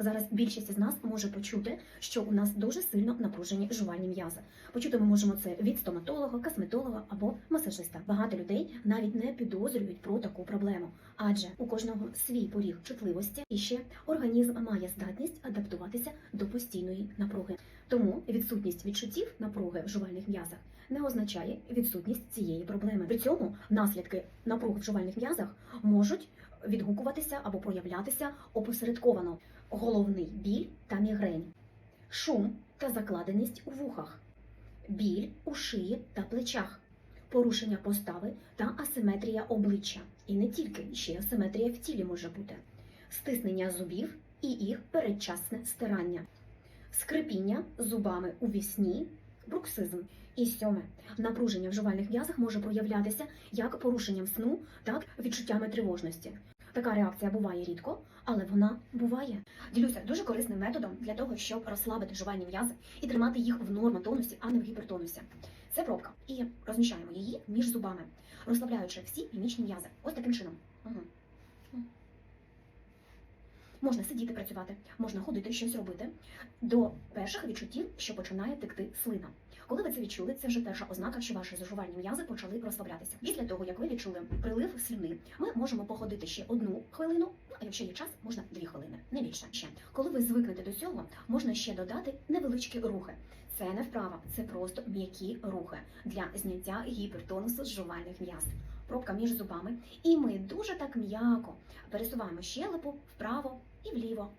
Зараз більшість із нас може почути, що у нас дуже сильно напружені жувальні м'язи. Почути ми можемо це від стоматолога, косметолога або масажиста. Багато людей навіть не підозрюють про таку проблему, адже у кожного свій поріг чутливості і ще організм має здатність адаптуватися до постійної напруги. Тому відсутність відчуттів напруги в жувальних м'язах не означає відсутність цієї проблеми. При цьому наслідки напруги в жувальних м'язах можуть відгукуватися або проявлятися опосередковано головний біль та мігрень, шум та закладеність у вухах, біль у шиї та плечах, порушення постави та асиметрія обличчя. І не тільки ще й асиметрія в тілі може бути, стиснення зубів і їх передчасне стирання, скрипіння зубами у вісні, бруксизм. І сьоме напруження в жувальних м'язах може проявлятися як порушенням сну, так і відчуттями тривожності. Така реакція буває рідко, але вона буває. Ділюся дуже корисним методом для того, щоб розслабити жувальні м'язи і тримати їх в нормотонусі, а не в гіпертонусі. Це пробка. І розміщаємо її між зубами, розслабляючи всі мімічні м'язи. Ось таким чином. Угу. Можна сидіти працювати, можна ходити, щось робити до перших відчуттів, що починає текти слина. Коли ви це відчули, це вже перша ознака, що ваші зажувальні м'язи почали розслаблятися. Після того, як ви відчули прилив слюни, ми можемо походити ще одну хвилину, ну, а якщо є час, можна дві хвилини, не більше. Ще коли ви звикнете до цього, можна ще додати невеличкі рухи. Це не вправа, це просто м'які рухи для зняття гіпертонусу з жувальних м'яз. Пробка між зубами, і ми дуже так м'яко пересуваємо щелепу вправо і вліво.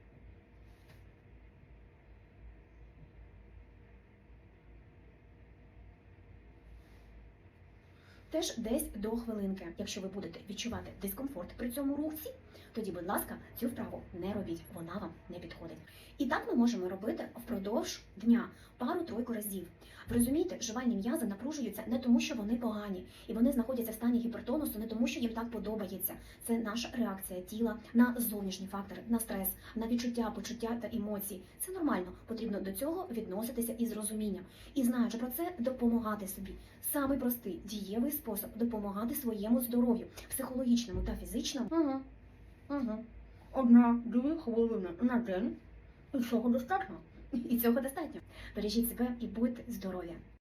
Теж десь до хвилинки. Якщо ви будете відчувати дискомфорт при цьому рухі, тоді, будь ласка, цю вправу не робіть, вона вам не підходить. І так ми можемо робити впродовж дня пару-тройку разів. Ви розумієте, жувальні м'язи напружуються не тому, що вони погані, і вони знаходяться в стані гіпертонусу, не тому, що їм так подобається. Це наша реакція тіла на зовнішні фактори, на стрес, на відчуття, почуття та емоції. Це нормально. Потрібно до цього відноситися із розумінням. І знаючи про це, допомагати собі. Самий простий дієвий спосіб допомагати своєму здоров'ю, психологічному та фізичному. Угу. Угу. Одна-дві хвилини на день. І цього достатньо. І цього достатньо. Бережіть себе і будьте здорові.